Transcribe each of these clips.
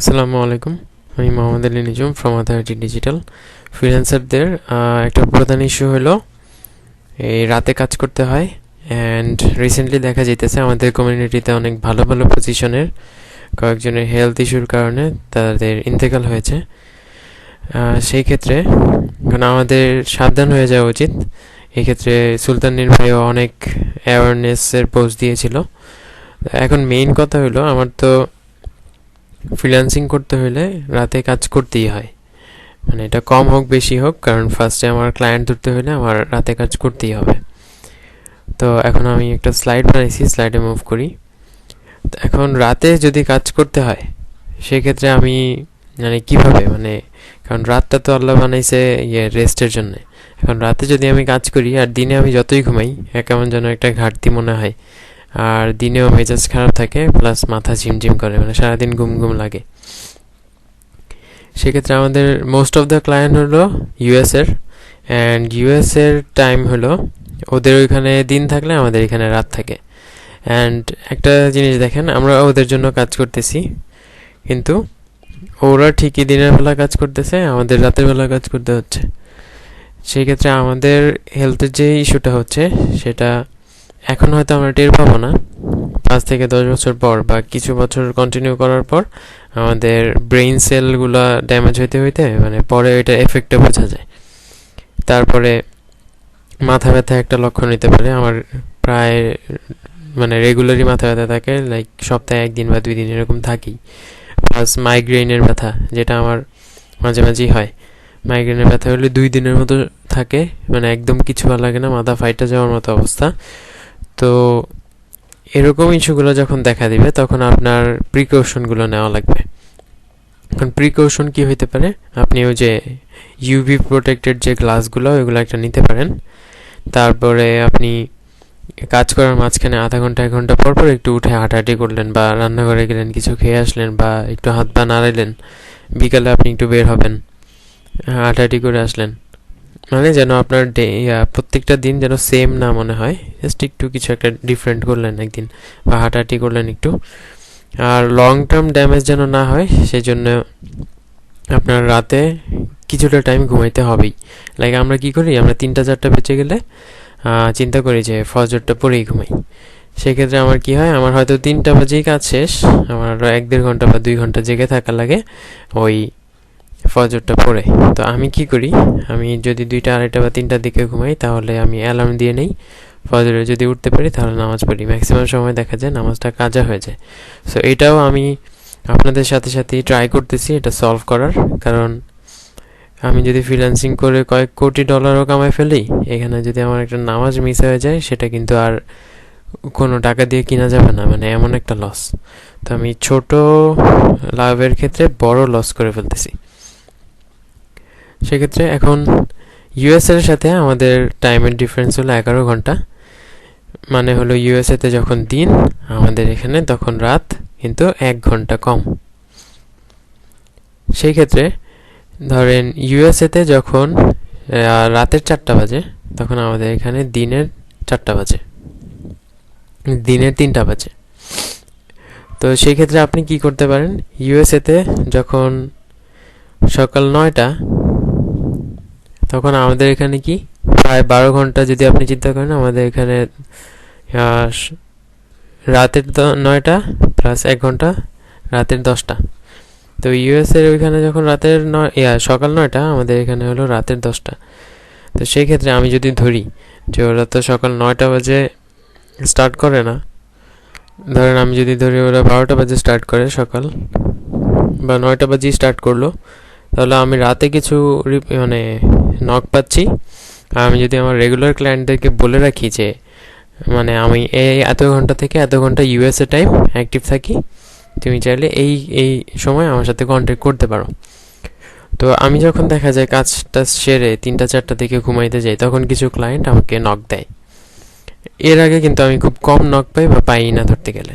আসসালামু আলাইকুম। আমি Mohammad Ali Nijum from authority digital ফ্রিল্যান্সারদের একটা প্রধান ইস্যু হলো, এই রাতে কাজ করতে হয় অ্যান্ড রিসেন্টলি দেখা যেতেছে আমাদের কমিউনিটিতে অনেক ভালো ভালো পজিশনের কয়েকজনের হেলথ ইস্যুর কারণে তাদের ইন্তেকাল হয়েছে। সেই ক্ষেত্রে এখন আমাদের সাবধান হয়ে যাওয়া উচিত। এক্ষেত্রে সুলতান নির্ভয়ও অনেক অ্যাওয়ারনেসের পোস্ট দিয়েছিল। এখন মেইন কথা হলো, আমার তো ফ্রিল্যান্সিং করতে হলে রাতে কাজ করতেই হয়। মানে এটা কম হোক, বেশি হোক, কারণ ফার্স্টে আমার ক্লায়েন্ট ধরতে হলে আমার রাতে কাজ করতেই হবে। তো এখন আমি একটা স্লাইড বানাইছি স্লাইডে মুভ করি। তো এখন রাতে যদি কাজ করতে হয়, সেক্ষেত্রে আমি মানে কীভাবে? মানে কারণ রাতটা তো আল্লাহ বানাইছে ইয়ে রেস্টের জন্য। এখন রাতে যদি আমি কাজ করি, আর দিনে আমি যতই ঘুমাই কেমন যেন একটা ঘাটতি মনে হয়। আর দিনেও মেজাজ খারাপ থাকে প্লাস মাথা ঝিমঝিম করে মানে সারাদিন ঘুম ঘুম লাগে। সেক্ষেত্রে আমাদের মোস্ট অফ দ্য ক্লায়েন্ট হলো ইউএসের অ্যান্ড ইউএসের টাইম হলো ওদের ওইখানে দিন থাকলে আমাদের এখানে রাত থাকে। অ্যান্ড একটা জিনিস দেখেন, আমরা ওদের জন্য কাজ করতেছি, কিন্তু ওরা ঠিকই দিনের বেলা কাজ করতেছে, আমাদের রাতের বেলা কাজ করতে হচ্ছে। সেই ক্ষেত্রে আমাদের হেলথের যে ইস্যুটা হচ্ছে, সেটা এখন হয়তো আমরা টের পাবো না। পাঁচ থেকে দশ বছর পর বা কিছু বছর কন্টিনিউ করার পর আমাদের ব্রেইন সেলগুলো ড্যামেজ হইতে হইতে মানে পরে এটা এফেক্টটা বোঝা যায়। তারপরে মাথা ব্যথা একটা লক্ষণ নিতে পারে। আমার প্রায় মানে রেগুলারই মাথা ব্যথা থাকে লাইক সপ্তাহে একদিন বা দুই দিন এরকম থাকি প্লাস মাইগ্রেনের ব্যথা, যেটা আমার মাঝে মাঝেই হয়। মাইগ্রেনের ব্যথা হলে দুই দিনের মতো থাকে মানে একদম কিছু ভালো লাগে না, মাথা ফাইটা যাওয়ার মতো অবস্থা। তো এরকম ইস্যুগুলো যখন দেখা দিবে, তখন আপনার প্রিকশনগুলো নেওয়া লাগবে। এখন প্রিকশন কি হইতে পারে? আপনি ওই যে ইউভি প্রোটেক্টেড যে গ্লাসগুলো ওইগুলো একটা নিতে পারেন। তারপরে আপনি কাজ করার মাঝখানে আধা ঘণ্টা, এক ঘণ্টা পর পর একটু উঠে হাঁটাহাঁটি করলেন বা রান্নাঘরে গেলেন, কিছু খেয়ে আসলেন বা একটু হাত পা নাড়াইলেন বিকালে আপনি একটু বের হবেন, হাঁটাহাঁটি করে আসলেন। মানে যেন আপনার ডে প্রত্যেকটা দিন যেন সেম না মনে হয়। জাস্ট একটু কিছু একটা ডিফারেন্ট করলেন একদিন বা হাঁটাহাঁটি করলেন একটু। আর লং টার্ম ড্যামেজ যেন না হয় সেই জন্য আপনার রাতে কিছুটা টাইম ঘুমাইতে হবেই। লাইক আমরা কি করি, আমরা তিনটা চারটা বেঁচে গেলে চিন্তা করি যে ফজরটা পরেই ঘুমাই। সেক্ষেত্রে আমার কি হয়, আমার হয়তো তিনটা বাজেই কাজ শেষ, আমার এক দেড় ঘণ্টা বা দুই ঘণ্টা জেগে থাকা লাগে। ওই ফজরটা পড়ে। তো আমি কি করি? আমি যদি দুইটা, আড়াইটা বা তিনটার দিকে ঘুমাই, তাহলে আমি অ্যালার্ম দিয়ে নেই। ফজরে যদি উঠতে পারি, তাহলে নামাজ পড়ি। ম্যাক্সিমাম সময় দেখা যায় নামাজটা কাজা হয়ে যায়। সো এটাও আমি আপনাদের সাথে সাথেই ট্রাই করতেছি এটা সলভ করার। কারণ আমি যদি ফ্রিল্যান্সিং করে কয়েক কোটি ডলারও কামাই ফেলি, এখানে যদি আমার একটা নামাজ মিস হয়ে যায়, সেটা কিন্তু আর কোনো টাকা দিয়ে কিনা যাবে না। মানে এমন একটা লস তো আমি ছোট লাভের ক্ষেত্রে বড় লস করে ফেলতেছি। সেক্ষেত্রে এখন ইউএসএর সাথে আমাদের টাইমের ডিফারেন্স হলো এগারো ঘণ্টা। মানে হলো ইউএসএতে যখন দিন, আমাদের এখানে তখন রাত, কিন্তু এক ঘণ্টা কম। সেই ক্ষেত্রে ধরেন ইউএসএতে যখন রাতের চারটা বাজে, তখন আমাদের এখানে দিনের চারটা বাজে। দিনের তিনটা বাজে। তো সেই ক্ষেত্রে আপনি কি করতে পারেন? ইউএসএতে যখন সকাল নয়টা তখন আমাদের এখানে কি? প্রায় বারো ঘণ্টা যদি আপনি চিন্তা করেন, আমাদের এখানে রাতের নয়টা প্লাস এক ঘণ্টা, রাতের দশটা। তো ইউএস এর ওইখানে যখন রাতের নয় সকাল নয়টা, আমাদের এখানে হলো রাতের দশটা। তো সেই ক্ষেত্রে আমি যদি ধরি যে ওরা তো সকাল নয়টা বাজে স্টার্ট করে না, ধরেন আমি যদি ধরি ওরা বারোটা বাজে স্টার্ট করে সকাল, বা নয়টা বাজেই স্টার্ট করল তাহলে আমি রাতে কিছু মানে নক পাচ্ছি। আমি যদি আমার রেগুলার ক্লায়েন্টদেরকে বলে রাখি যে মানে আমি এই এত ঘণ্টা থেকে এত ঘণ্টা ইউএসএ টাইম অ্যাক্টিভ থাকি, তুমি চাইলে এই এই সময় আমার সাথে কন্ট্যাক্ট করতে পারো। তো আমি যখন দেখা যায় কাজটা সেরে তিনটা, চারটা থেকে ঘুমাইতে যাই, তখন কিছু ক্লায়েন্ট আমাকে নক দেয়। এর আগে কিন্তু আমি খুব কম নক পাই বা পাই না ধরতে গেলে।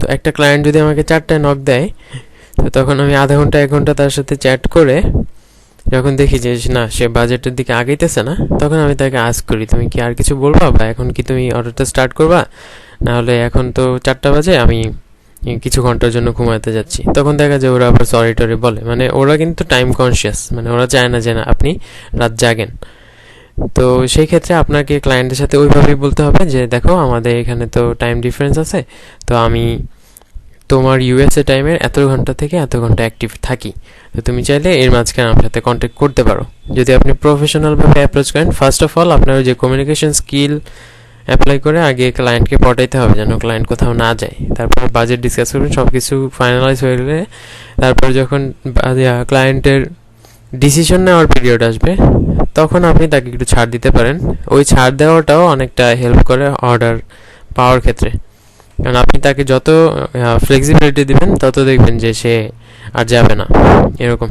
তো একটা ক্লায়েন্ট যদি আমাকে চারটায় নক দেয় তো তখন আমি আধা ঘণ্টা, এক ঘণ্টা তার সাথে চ্যাট করে যখন দেখি যে, না, সে বাজেটের দিকে আগাইতেছে না, তখন আমি তাকে আজ করি, তুমি কি আর কিছু বলবা বা এখন কি তুমি অর্ডারটা স্টার্ট করবা? না হলে এখন তো চারটা বাজে, আমি কিছু ঘণ্টার জন্য ঘুমাতে যাচ্ছি। তখন দেখা যায় ওরা আবার সরি টরি বলে। মানে ওরা কিন্তু টাইম কনসিয়াস মানে ওরা চায় না যে, না, আপনি রাত জাগেন। তো সেই ক্ষেত্রে আপনাকে ক্লায়েন্টের সাথে ওইভাবেই বলতে হবে যে, দেখো, আমাদের এখানে তো টাইম ডিফারেন্স আছে, তো আমি তোমার ইউএসএ টাইমের এত ঘণ্টা থেকে এত ঘণ্টা অ্যাক্টিভ থাকি। তো তুমি চাইলে এর মাঝখানে আমার সাথে কন্ট্যাক্ট করতে পারো। যদি আপনি প্রফেশনালভাবে অ্যাপ্রোচ করেন ফার্স্ট অফ অল আপনার যে কমিউনিকেশন স্কিল অ্যাপ্লাই করে আগে ক্লায়েন্টকে পটাইতে হবে যেন ক্লায়েন্ট কোথাও না যায়। তারপর বাজেট ডিসকাস করবেন সব কিছু ফাইনালাইজ হয়ে গেলে তারপর যখন ক্লায়েন্টের ডিসিশন নেওয়ার পিরিয়ড আসবে, তখন আপনি তাকে একটু ছাড় দিতে পারেন। ওই ছাড় দেওয়াটাও অনেকটা হেল্প করে অর্ডার পাওয়ার ক্ষেত্রে। কারণ আপনি তাকে যত ফ্লেক্সিবিলিটি দিবেন, তত দেখবেন যে সে আর যাবে না। এরকম।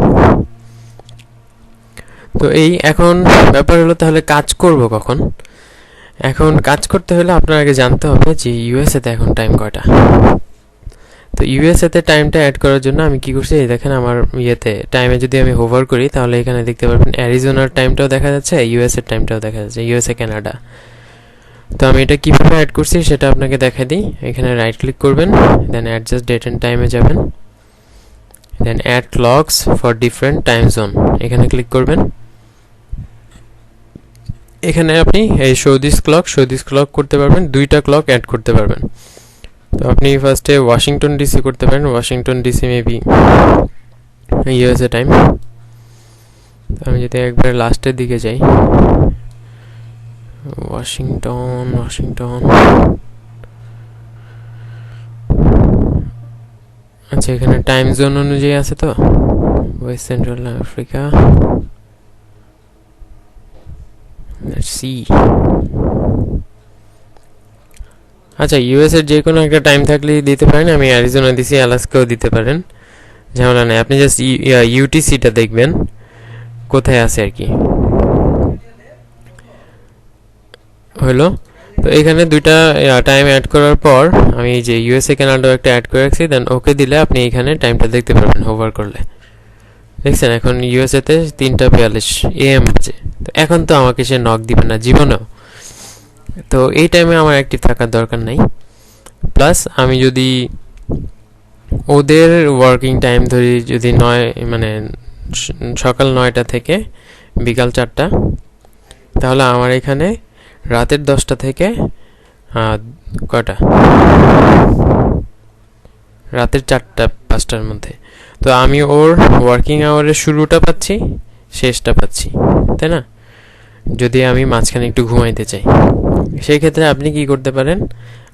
তো এই এখন ব্যাপার হলো তাহলে কাজ করব কখন? এখন কাজ করতে হলে আপনার আগে জানতে হবে যে ইউএসএতে এখন টাইম কয়টা। তো ইউএসএতে টাইমটা অ্যাড করার জন্য আমি কি করছি, এই দেখেন আমার ইয়েতে টাইমে যদি আমি হোভার করি, তাহলে এখানে দেখতে পারবেন অ্যারিজোনার টাইমটাও দেখা যাচ্ছে ইউএসএর টাইমটাও দেখা যাচ্ছে ইউএসএ কানাডা তো আমি এটা কীভাবে অ্যাড করছি সেটা আপনাকে দেখাই দিই। এখানে রাইট ক্লিক করবেন দেন অ্যাডজাস্ট ডেট অ্যান্ড টাইমে যাবেন। Then add clocks for different time zone এখানে ক্লিক করবেন। এখানে আপনি এই সৌদিস ক্লক সৌদিস ক্লক করতে পারবেন, দুইটা ক্লক অ্যাড করতে পারবেন। তো আপনি ফার্স্টে ওয়াশিংটন ডিসি করতে পারেন Washington DC maybe USA time আমি যদি একবার লাস্টের দিকে যাই। ওয়াশিংটন ওয়াশিংটন আচ্ছা এখানে টাইম জোন অনুযায়ী আছে তো? ওয়েস্ট সেন্ট্রাল আফ্রিকা সি আচ্ছা ইউএস এর যে কোনো একটা টাইম থাকলে দিতে পারেন। আমি অ্যারিজোনা দিছি অ্যালাস্কাও দিতে পারেন। ঝামেলা নেই। আপনি জাস্ট ইউটিসিটা দেখবেন। কোথায় আছে আর কি? হলো। তো এখানে দুইটা টাইম অ্যাড করার পর আমি যে ইউএসএ ক্যানাডাও একটা অ্যাড করে রাখছি দেন ওকে দিলে আপনি এখানে টাইমটা দেখতে পারবেন হোভার করলে। দেখছেন, এখন ইউএসএতে তিনটা বিয়াল্লিশ এএম বাজে তো এখন তো আমাকে সে নক দিবে না জীবনেও। তো এই টাইমে আমার অ্যাক্টিভ থাকার দরকার নাই। প্লাস আমি যদি ওদের ওয়ার্কিং টাইম ধরি, যদি নয় মানে সকাল নয়টা থেকে বিকাল চারটা, তাহলে আমার এখানে রাতের দশটা থেকে কটা রাতের চারটা, পাঁচটার মধ্যে। তো আমি ওর ওয়ার্কিং আওয়ারের শুরুটা পাচ্ছি, শেষটা পাচ্ছি, তাই না? যদি আমি মাঝখানে একটু ঘুমাইতে চাই। সেই ক্ষেত্রে আপনি কি করতে পারেন?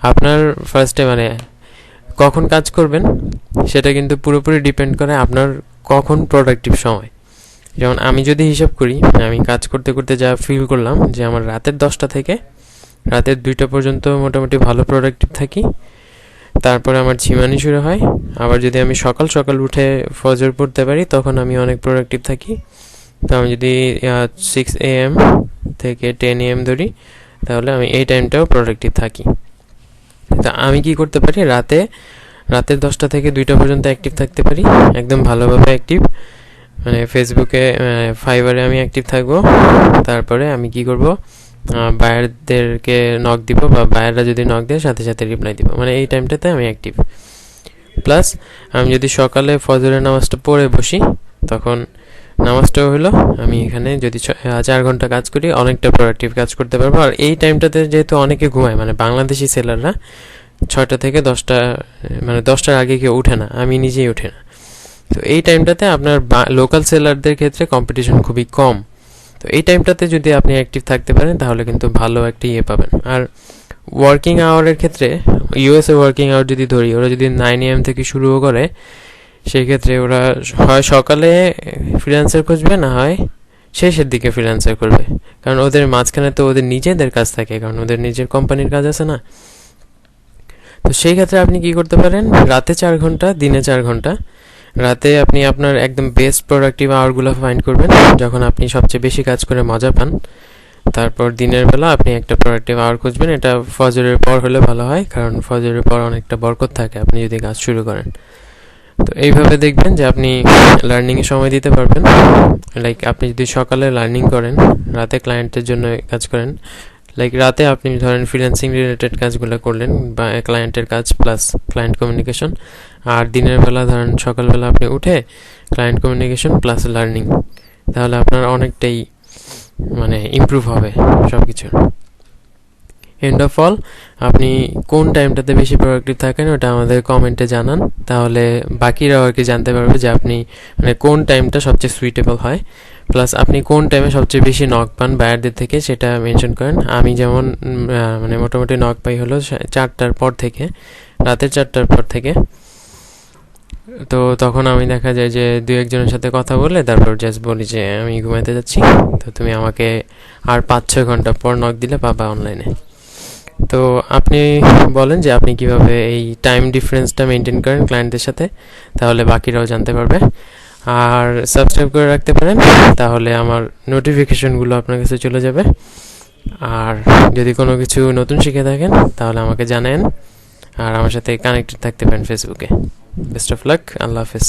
আপনার ফার্স্টে মানে কখন কাজ করবেন, সেটা কিন্তু পুরোপুরি ডিপেন্ড করে আপনার কখন প্রোডাক্টিভ সময়। যেমন আমি যদি হিসাব করি, আমি কাজ করতে করতে যা ফিল করলাম যে আমার রাতের দশটা থেকে রাতের দুইটা পর্যন্ত মোটামুটি ভালো প্রোডাক্টিভ থাকি, তারপরে আমার ঝিমানি শুরু হয়, আবার যদি আমি সকাল সকাল উঠে ফজর পড়তে পারি, তখন আমি অনেক প্রোডাক্টিভ থাকি। তো আমি যদি সিক্স এ এম থেকে টেন এ এম ধরি, তাহলে আমি এই টাইমটাও প্রোডাক্টিভ থাকি। তা আমি কি করতে পারি? রাতে, রাতের দশটা থেকে দুইটা পর্যন্ত অ্যাক্টিভ থাকতে পারি, একদম ভালোভাবে অ্যাক্টিভ মানে ফেসবুকে ফাইবারে আমি অ্যাক্টিভ থাকব। তারপরে আমি কি করব? বায়ারদেরকে নক দিব বা বায়াররা যদি নক দেয়, সাথে সাথে রিপ্লাই দিব। মানে এই টাইমটাতে আমি অ্যাক্টিভ প্লাস আমি যদি সকালে ফজরের নামাজটা পড়ে বসি, তখন নামাজটাও হলো, আমি এখানে যদি চার ঘণ্টা কাজ করি, অনেকটা প্রোডাক্টিভ কাজ করতে পারব। আর এই টাইমটাতে যেহেতু অনেকে ঘুমায় মানে বাংলাদেশি সেলাররা, ছয়টা থেকে দশটা মানে দশটার আগে কেউ উঠে না, আমি নিজেই উঠে না। তো এই টাইমটাতে আপনার লোকাল সেলারদের ক্ষেত্রে কম্পিটিশন খুবই কম। তো এই টাইমটাতে যদি আপনি অ্যাক্টিভ থাকতে পারেন, তাহলে কিন্তু ভালো একটা ইয়ে পাবেন। আর ওয়ার্কিং আওয়ারের ক্ষেত্রে ইউএসএ ওয়ার্কিং আওয়ার যদি ধরি, ওরা যদি নাইন এম থেকে শুরুও করে সেই ক্ষেত্রে ওরা হয় সকালে ফ্রিল্যান্সার খুঁজবে, না হয় শেষের দিকে ফ্রিল্যান্সার করবে কারণ ওদের মাঝখানে তো ওদের নিজেদের কাজ থাকে, কারণ ওদের নিজের কোম্পানির কাজ আছে না। তো সেই ক্ষেত্রে আপনি কি করতে পারেন, রাতে চার ঘণ্টা, দিনে চার ঘণ্টা রাতে আপনি আপনার একদম বেস্ট প্রোডাক্টিভ আওয়ারগুলো ফাইন্ড করবেন, যখন আপনি সবচেয়ে বেশি কাজ করে মজা পান। তারপর দিনের বেলা আপনি একটা প্রোডাক্টিভ আওয়ার খুঁজবেন, এটা ফজরের পর হলে ভালো হয়, কারণ ফজরের পর অনেকটা বরকত থাকে আপনি যদি কাজ শুরু করেন। তো এইভাবে দেখবেন যে আপনি লার্নিংয়ে সময় দিতে পারবেন। লাইক আপনি যদি সকালে লার্নিং করেন, রাতে ক্লায়েন্টের জন্য কাজ করেন লাইক রাতে আপনি ধরেন ফ্রিল্যান্সিং রিলেটেড কাজগুলো করলেন, বা ক্লায়েন্টের কাজ প্লাস ক্লায়েন্ট কমিউনিকেশন আর দিনের বেলা ধরেন সকালবেলা আপনি উঠে ক্লায়েন্ট কমিউনিকেশন প্লাস লার্নিং তাহলে আপনার অনেকটাই মানে ইমপ্রুভ হবে সব কিছু এন্ড অফ অল আপনি কোন টাইমটাতে বেশি প্রোডাক্টিভ থাকেন ওটা আমাদের কমেন্টে জানান, তাহলে বাকিরাও আর কি জানতে পারবে যে আপনি মানে কোন টাইমটা সবচেয়ে সুইটেবল হয়। প্লাস আপনি কোন টাইমে সবচেয়ে বেশি নক পান বায়ারদের থেকে সেটা মেনশন করেন। আমি যেমন মানে মোটামুটি নক পাই হলো চারটার পর থেকে, রাতের চারটার পর থেকে। তো তখন আমি দেখা যায় যে দু একজনের সাথে কথা বলে তারপর জাস্ট বলি যে, আমি ঘুমাতে যাচ্ছি। তো তুমি আমাকে আর পাঁচ, ছয় ঘণ্টা পর নক দিলে পাবা অনলাইনে তো আপনি বলেন যে আপনি কীভাবে এই টাইম ডিফারেন্সটা মেনটেন করেন ক্লায়েন্টদের সাথে, তাহলে বাকিরাও জানতে পারবে। আর সাবস্ক্রাইব করে রাখতে পারেন, তাহলে আমার নোটিফিকেশনগুলো আপনার কাছে চলে যাবে। আর যদি কোনো কিছু নতুন শিখে থাকেন, তাহলে আমাকে জানেন আর আমার সাথে কানেক্টেড থাকতে পারেন ফেসবুকে বেস্ট অফ লাক আল্লাহ হাফেজ